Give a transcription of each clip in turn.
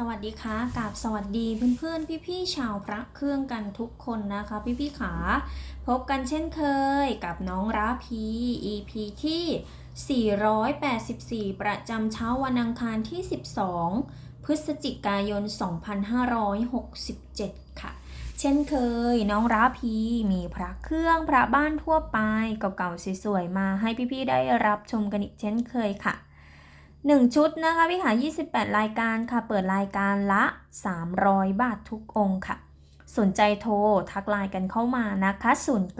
สวัสดีค่ะกับสวัสดีเพื่อนๆ พี่ๆชาวพระเครื่องกันทุกคนนะคะ พี่ๆขาพบกันเช่นเคยกับน้องราพี EP ที่ 484 ประจำเช้าวันอังคารที่ 12 พฤศจิกายน 2567 ค่ะ เช่นเคยน้องราพีมีพระเครื่องพระบ้านทั่วไปเก่าๆสวยๆมาให้พี่ๆได้รับชมกันอีกเช่นเคยค่ะ 1 ชุดนะคะพี่ขา28 รายการค่ะ เปิดรายการละ 300 บาททุกองค์ค่ะ สนใจโทรทักไลน์กันเข้ามานะคะ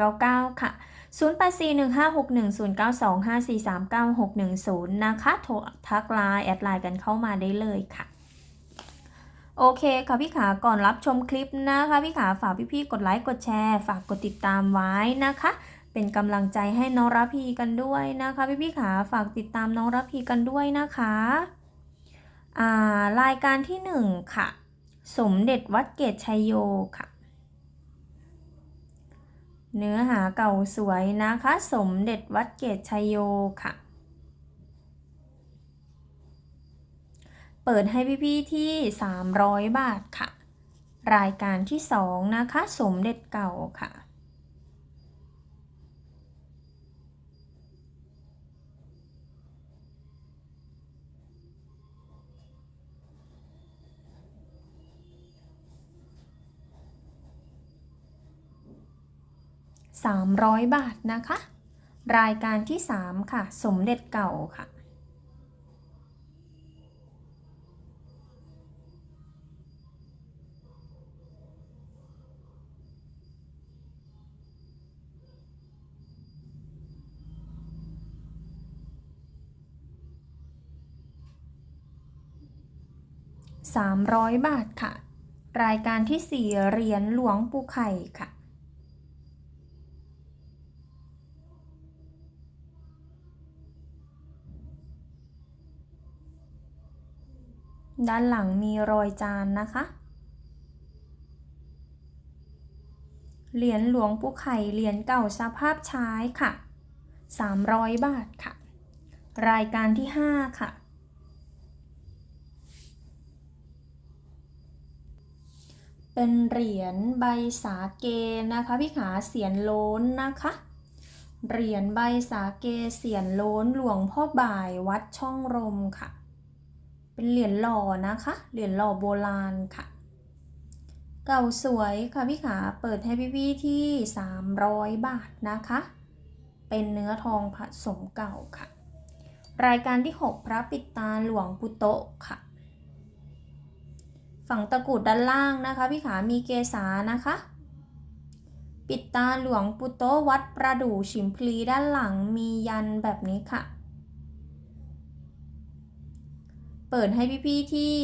099 ค่ะ 0841561092543961นะคะ โทรทักไลน์แอดไลน์กันเข้ามาได้เลยค่ะโอเคค่ะพี่ขาก่อนรับชมคลิปนะคะพี่ขาฝากพี่ๆกดไลค์กดแชร์ ฝากกดติดตามไว้นะคะ เป็นกำลังใจให้น้องรับพีกันด้วยนะคะ พี่พี่ๆขาฝากติดตามน้องรับพีกันด้วยนะคะอ่ารายการที่หนึ่งค่ะ สมเด็จวัดเกตชัยโยค่ะ เนื้อหาเก่าสวยนะคะ สมเด็จวัดเกตชัยโยค่ะเปิดให้พี่ๆที่ 300 บาทค่ะ รายการที่สองนะคะ สมเด็จเก่าค่ะ 300 บาทนะคะ รายการที่ 3 ค่ะ สมเด็จเก่าค่ะ 300 บาทค่ะ รายการที่ 4 เหรียญหลวงปู่ไข่ค่ะ ด้านหลังมีรอยจานนะคะ เหรียญหลวงปู่ไข่เหรียญเก่าสภาพใช้ค่ะ 300 บาทค่ะ รายการที่ 5 ค่ะ เป็นเหรียญใบสาเกนะคะพี่ขาเสียนโล้นนะคะเหรียญใบสาเกเสียนโล้นหลวงพ่อบ่ายวัดช่องรมค่ะ เป็นเหรียญหล่อนะคะ เหรียญหล่อโบราณค่ะ เก่าสวยค่ะพี่ขาเปิดให้พี่ๆที่ 300 บาทนะคะ เป็นเนื้อทองผสมเก่าค่ะ รายการที่ 6 พระปิดตาหลวงปุโตะค่ะ ฝั่งตะกรุดด้านล่างนะคะ พี่ขามีเกษานะคะปิดตาหลวงปุโตวัดประดู่ฉิมพลีด้านหลังมียันแบบนี้ค่ะ เปิดให้พี่ๆที่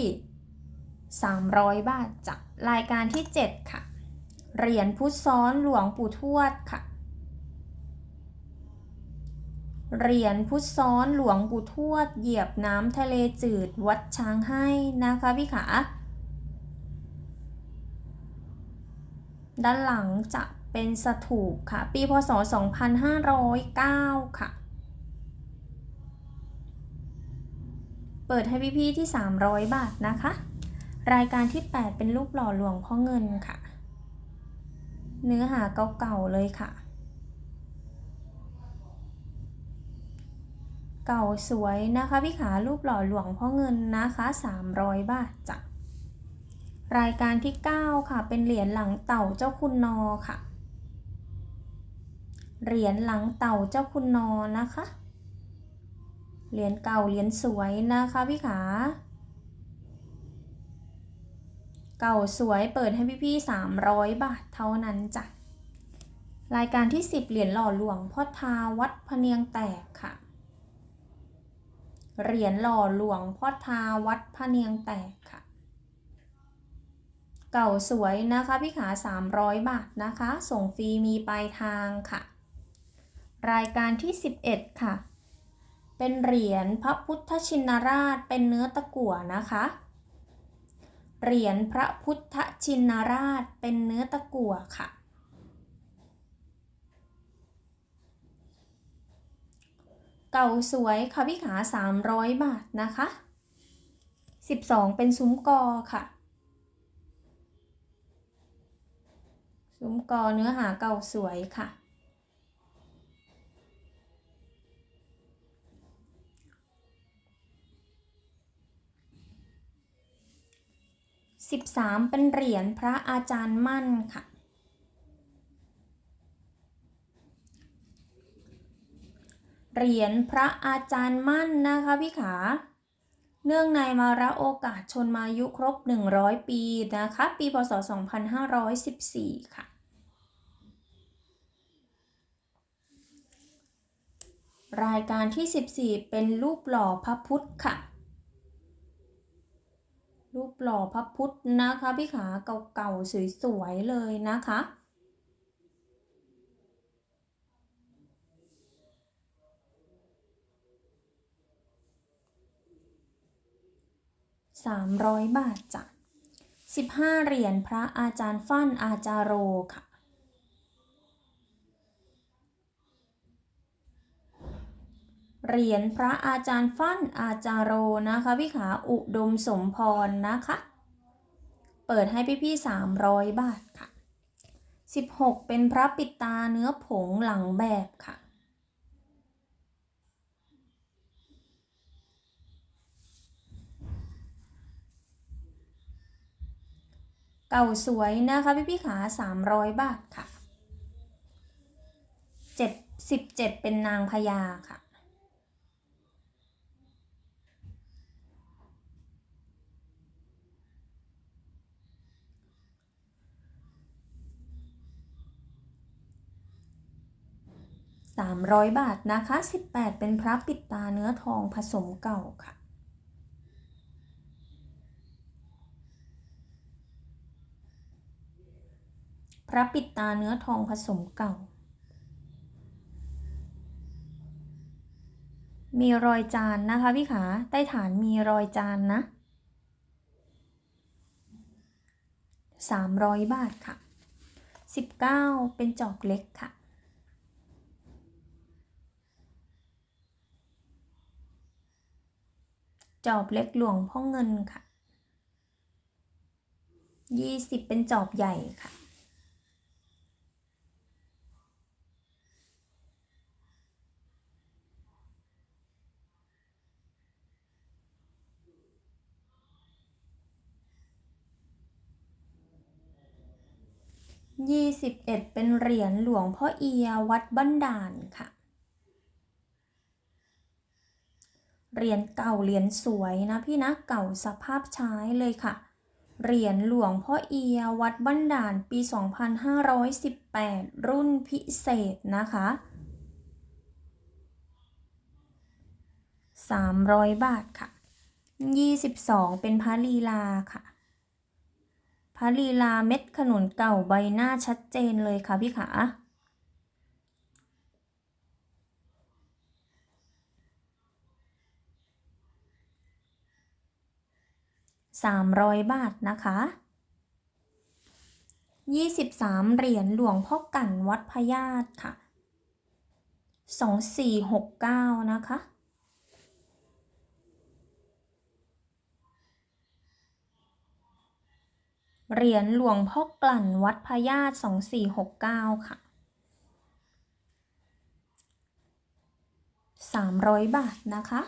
300 บาทจากรายการที่ 7 ค่ะ เหรียญพุทธซ้อนหลวงปู่ทวดค่ะ เหรียญพุทธซ้อนหลวงปู่ทวด เหยียบน้ำทะเลจืดวัดช้างให้นะคะพี่ขา ด้านหลังจะเป็นสถูปค่ะ ปีพศ 2509 ค่ะ เปิดให้พี่ๆที่ 300 บาทนะคะ รายการที่ 8 เป็นรูปหล่อหลวงพ่อเงินค่ะ เนื้อหาเก่าๆเลยค่ะ เก่าสวยนะคะพี่ขารูปหล่อหลวงพ่อเงินนะคะ 300 บาทจ้ะรายการที่ 9 ค่ะ เป็นเหรียญหลังเต่าเจ้าคุณนอค่ะ เหรียญหลังเต่าเจ้าคุณนอนะคะ เหรียญเก่าเหรียญสวยนะคะพี่ขา เก่าสวยเปิดให้พี่ๆ300บาทเท่านั้นจ้ะ รายการที่10เหรียญหล่อหลวงพ่อทาวัดพะเนียงแตกค่ะ เหรียญหล่อหลวงพ่อทาวัดพะเนียงแตกค่ะ เก่าสวยนะคะพี่ขา300บาทนะคะ ส่งฟรีมีปลายทางค่ะ รายการที่11ค่ะ เป็นเหรียญพระพุทธชินราชเป็นเนื้อตะกั่วนะคะ เหรียญพระพุทธชินราชเป็นเนื้อตะกั่วค่ะ เก่าสวยค่ะพี่ขา 300 บาทนะคะสิบสองเป็นซุ้มกอค่ะซุ้มกอเนื้อหาเก่าสวยค่ะ สิบสามเป็นเหรียญพระอาจารย์มั่นค่ะ เหรียญพระอาจารย์มั่นนะคะพี่ขา เนื่องในมาระโอกาสชนมายุครบ 100 ปีนะคะ ปีพศ 2514 ค่ะรายการที่ 14 เป็นรูปหล่อพระพุทธค่ะ รูปหล่อพระพุทธนะคะพี่ขาเก่าๆสวยๆเลยนะคะ300 บาทจ้ะ15 เหรียญพระอาจารย์ฟั่นอาจารโรค่ะ เหรียญพระอาจารย์ฟั่นอาจารโรนะคะพี่ขาอุดมสมพรนะคะ เปิดให้พี่ๆ300บาทค่ะ16เป็นพระปิดตาเนื้อผงหลังแบบค่ะเก่าสวยนะคะพี่พี่ขา300บาทค่ะ7 17เป็นนางพญาค่ะ 300 บาทนะคะ 18 เป็นพระปิดตาเนื้อทองผสมเก่าค่ะ พระปิดตาเนื้อทองผสมเก่า มีรอยจานนะคะพี่ขา ใต้ฐานมีรอยจานนะ 300 บาทค่ะ 19 เป็นจอบเล็กค่ะ จอบเล็กหลวงพ่อเงินค่ะ20เป็นจอบใหญ่ค่ะ21เป็นเหรียญหลวงพ่อเอียวัดบ้านด่านค่ะ เหรียญเก่าเหรียญสวยนะพี่นะเก่าสภาพใช้เลยค่ะ เหรียญหลวงพ่อเอียวัดบ้านด่านปี 2518 รุ่นพิเศษนะคะ 300 บาทค่ะ 22 เป็นพระลีลาค่ะพระลีลาเม็ดขนุนเก่าใบหน้าชัดเจนเลยค่ะพี่ขา 300 บาทนะคะ 23 เหรียญหลวงพ่อกั่นวัดพญาตค่ะ 2469 นะคะ เหรียญหลวงพ่อกลั่นวัดพญาต2469 ค่ะ 300 บาทนะคะ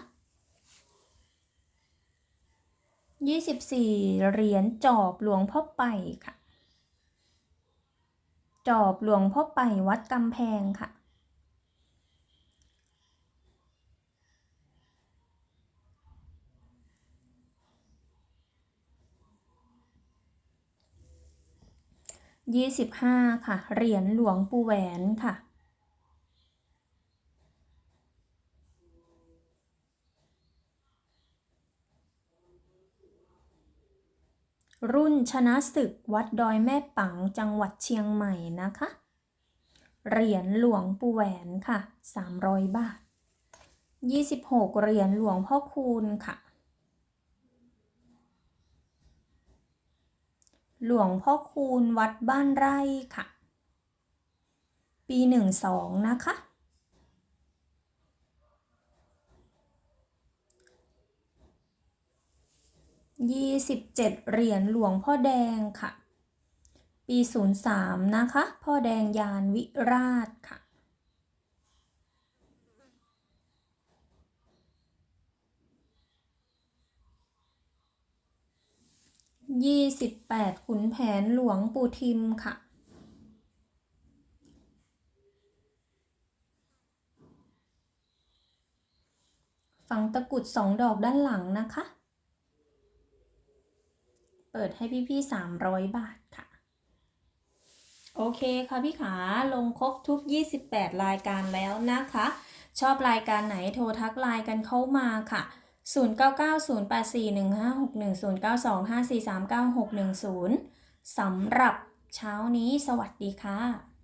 24 เหรียญจอบหลวงพ่อไปค่ะ จอบหลวงพ่อไปวัดกำแพงค่ะ 25 ค่ะ เหรียญหลวงปู่แหวนค่ะ รุ่นชนะศึกวัดดอยแม่ปังจังหวัดเชียงใหม่นะคะ เหรียญหลวงปู่แหวนค่ะ 300 บาท 26 เหรียญหลวงพ่อคูณค่ะ หลวงพ่อคูณวัดบ้านไร่ค่ะ ปี 12 นะคะ 27เหรียญหลวงพ่อแดงค่ะ ปี03นะคะ พ่อแดงยานวิราชค่ะ28ขุนแผนหลวงปู่ทิมค่ะฝังตะกุดสองดอกด้านหลังนะคะ เปิดให้พี่ๆ300บาทค่ะ โอเคค่ะพี่ขาลงครบทุก 28 รายการแล้วนะคะ ชอบรายการไหนโทรทักไลน์กันเข้ามาค่ะ 0990841561 0925439610 สำหรับเช้านี้สวัสดีค่ะ